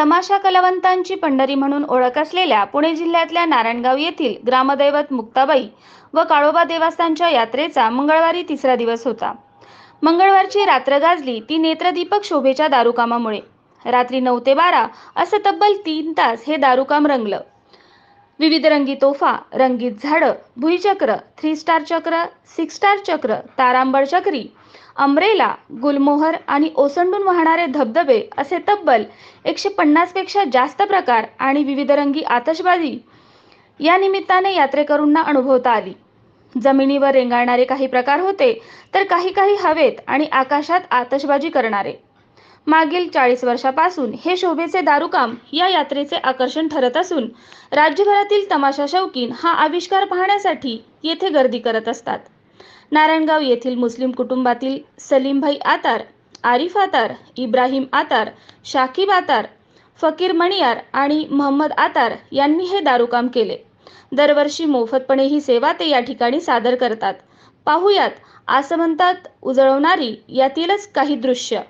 तमाशा कलावंतांची पंढरी म्हणून ओळख असलेल्या पुणे जिल्ह्यातल्या नारायणगाव येथील ग्रामदैवत मुक्ताबाई व काळोबा देवस्थानच्या यात्रेचा मंगळवारी तिसरा दिवस होता. मंगळवारची रात्र गाजली ती नेत्रदीपक शोभेच्या दारूकामामुळे. रात्री नऊ ते बारा असं तब्बल तीन तास हे दारूकाम रंगलं. विविध रंगी तोफा रंगीत झाडं भुईचक्र थ्री स्टार चक्र सिक्स स्टार चक्र तारांबळ चक्री अमरेला गुलमोहर आणि ओसंडून वाहणारे धबधबे असे तब्बल एकशे पन्नासपेक्षा जास्त प्रकार आणि विविध रंगी आतषबाजी या निमित्ताने यात्रेकरूंना अनुभवता आली. जमिनीवर रेंगाळणारे काही प्रकार होते तर काही काही हवेत आणि आकाशात आतषबाजी करणारे. मागील चाळीस वर्षापासून हे शोभेचे दारुकाम या यात्रेचे आकर्षण ठरत असून राज्यभरातील तमाशा शौकीन हा आविष्कार पाहण्यासाठी येथे गर्दी करत असतात. नारायणगाव येथील मुस्लिम कुटुंबातील सलीमभाई आतार आरिफ आतार इब्राहिम आतार शाकिब आतार फकीर मणियार आणि महम्मद आतार यांनी हे दारुकाम केले. दरवर्षी मोफतपणे ही सेवा ते या ठिकाणी सादर करतात. पाहुयात आसमंतात उजळवणारी यातीलच काही दृश्य.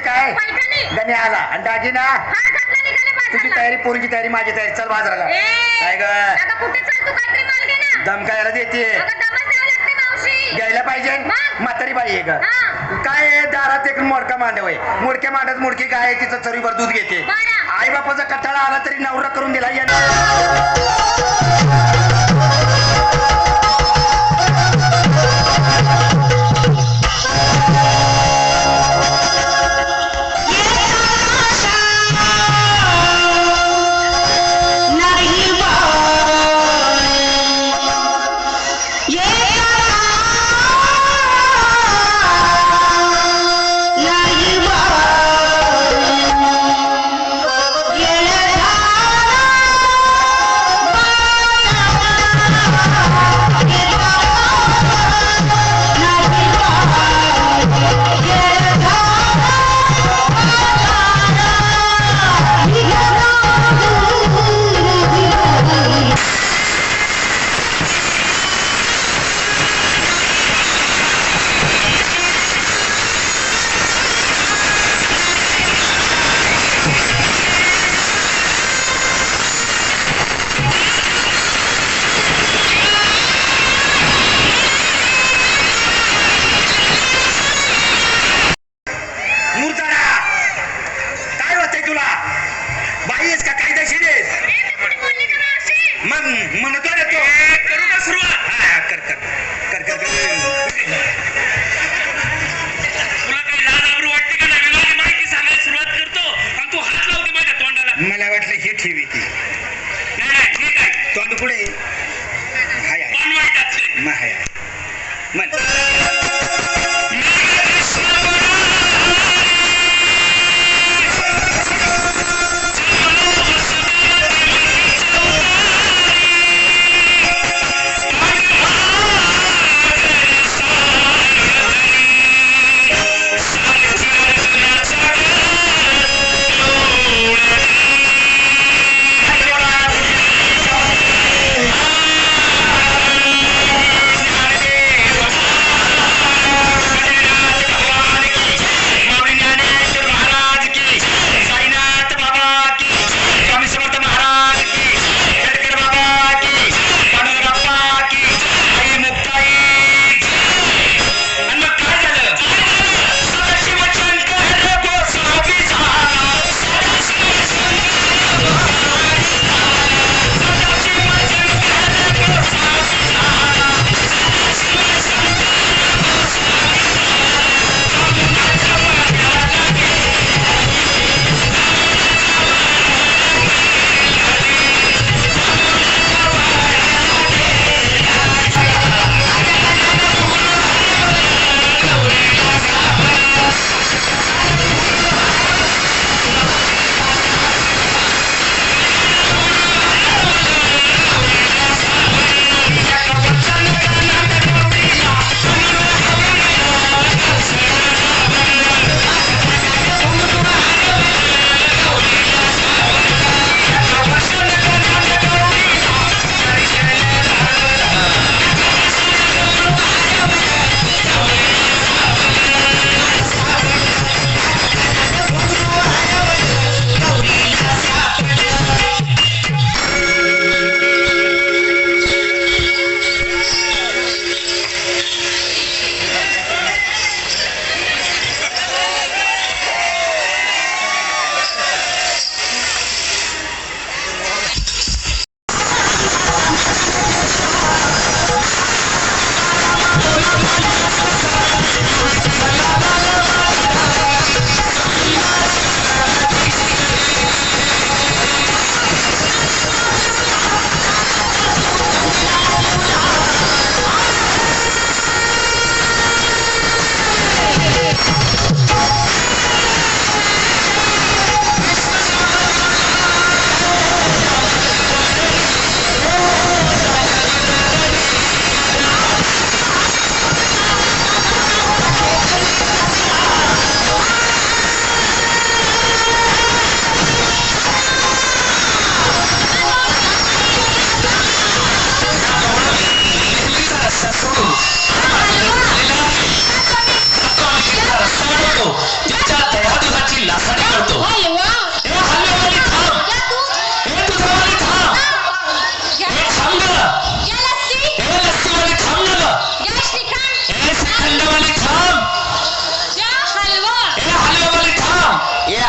काय? पैठणी गणे आला. आणि दागिना घातला निघाले तुझी बाजारला. तयारी पोरीची तयारी माझी तयारी. चल बाजाराला. ए, काय ग? आता कुठे चाल तू काहीतरी माल घे ना. दम कायला देते. अगं दमच द्यावं लागते मावशी. घ्यायला पाहिजे? मग? म्हातारी बाई आहे का? हा. काय आहे, दारात एक मोडका मांडव आहे मोडक्या मांडत मोडकी गाय आहे, तिचं चरीवर दूध घेते. बरं. आई बापाचा कटाळा आला तरी नवरा करून दिला यांना. Money.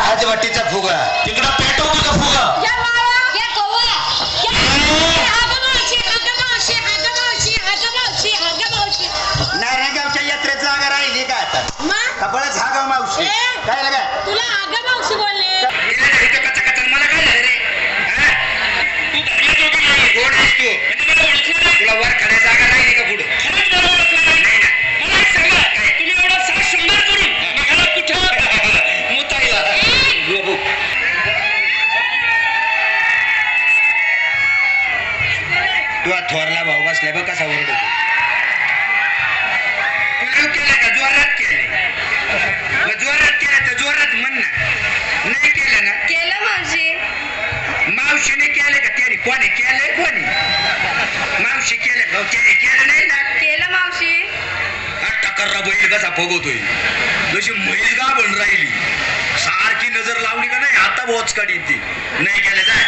राजवाटीचा फुगा. तिकडं पेटवू का फुगा. नारायणगावच्या यात्रेत जागा राहिली का आता? हा गाव मावशी! काय लगा तुला अगं मावशी बोलले. त्याने केले का त्याने कोणी केले कोणी मावशी केले भाऊ त्याने केलं नाही ना केलं मावशी हा टकर्रा बैल कसा फगवतोय जशी म्हैस का बन राहिली सारखी नजर लावली का नाही आता बोच काढी ती नाही केलं जाय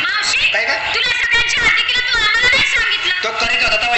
मावशी काय का तुला सगळ्यांच्या हाती केलं तू आम्हाला नाही सांगितलं. तो करेक्ट होता